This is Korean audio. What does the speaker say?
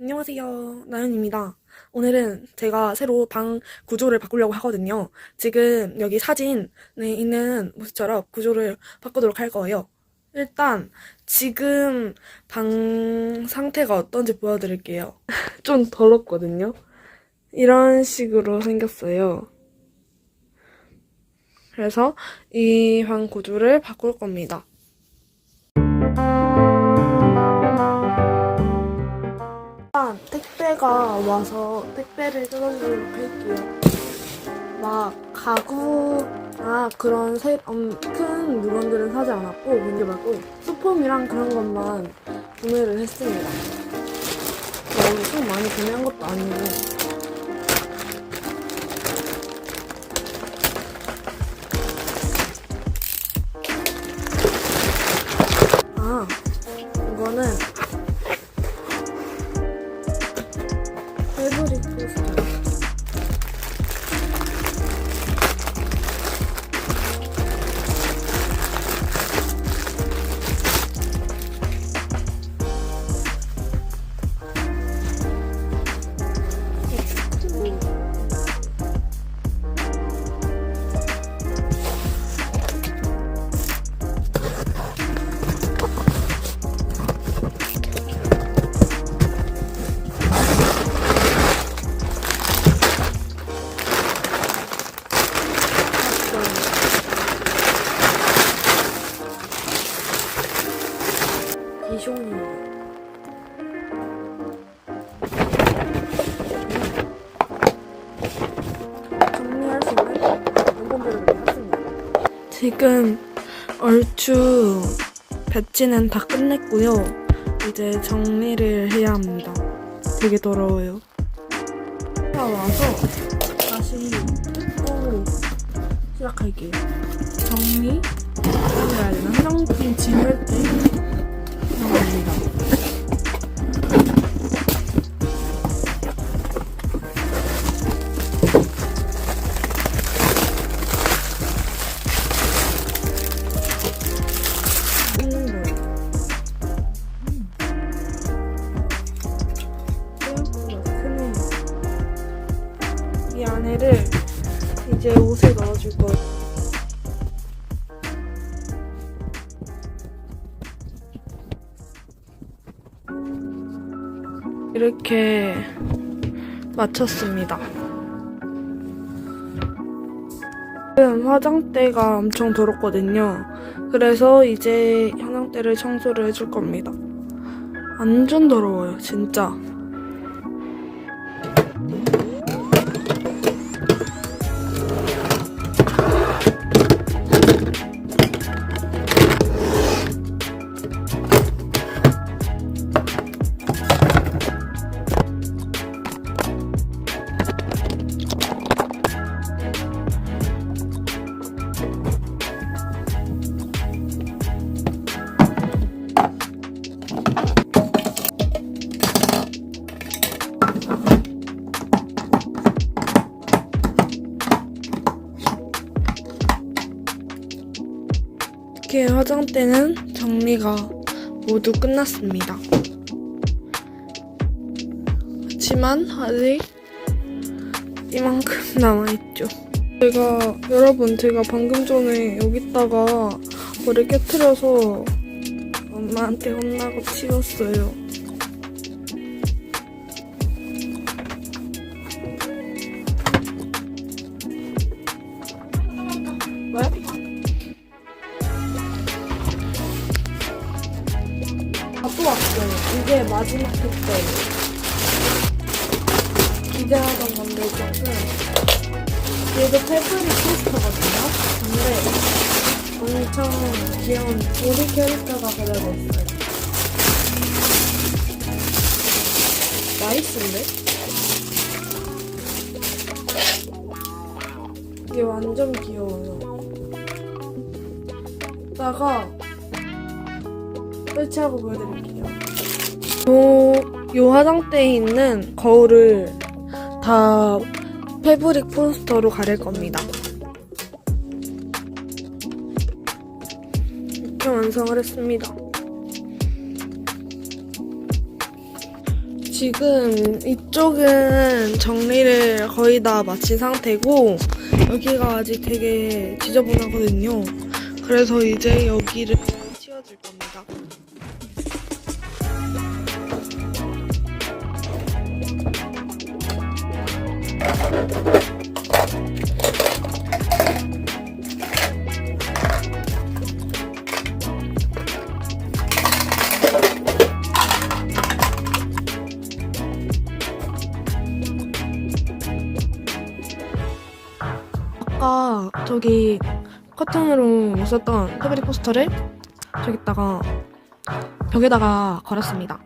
안녕하세요. 나연입니다. 오늘은 제가 새로 방 구조를 바꾸려고 하거든요. 지금 여기 사진에 있는 모습처럼 구조를 바꾸도록 할 거예요. 일단 지금 방 상태가 어떤지 보여드릴게요. 좀 더럽거든요. 이런 식으로 생겼어요. 그래서 이 방 구조를 바꿀 겁니다. 일단 택배가 와서 택배를 뜯어주도록 할게요. 막 가구나 그런 새, 음, 큰 물건들은 사지 않았고 문제 말고 소품이랑 그런 것만 구매를 했습니다. 너무 좀 많이 구매한 것도 아니고 아 이거는 비숑이에요. 정리할 수 있는 용건들을 했습니다. 지금 얼추 배치는 다 끝냈고요. 이제 정리를 해야 합니다. 되게 더러워요. 가 와서 다시 뜯고 시작할게요. 정리 해야 되나? 화장품 지울 때 사용 이렇게 마쳤습니다. 지금 화장대가 엄청 더럽거든요. 그래서 이제 화장대를 청소를 해줄 겁니다. 완전 더러워요, 진짜. 이렇게 화장대는 정리가 모두 끝났습니다. 그렇지만 아직 이만큼 남아있죠. 제가 여러분 제가 방금 전에 여기다가 머리 깨트려서 엄마한테 혼나고 치웠어요. 마지막 택배예요. 기대하던 건데 조금 얘도 패브릭 포스터거든요. 근데 엄청 귀여운 우리 캐릭터가 그려져 있어요. 나이스인데? 이게 완전 귀여워요. 이따가 설치하고 보여드릴게요. 요, 요 화장대에 있는 거울을 다 패브릭 포스터로 가릴 겁니다. 이렇게 완성을 했습니다. 지금 이쪽은 정리를 거의 다 마친 상태고 여기가 아직 되게 지저분하거든요. 그래서 이제 여기를 치워줄 겁니다. 아까 저기 커튼으로 못 썼던 패브릭 포스터를 저기다가 벽에다가 걸었습니다.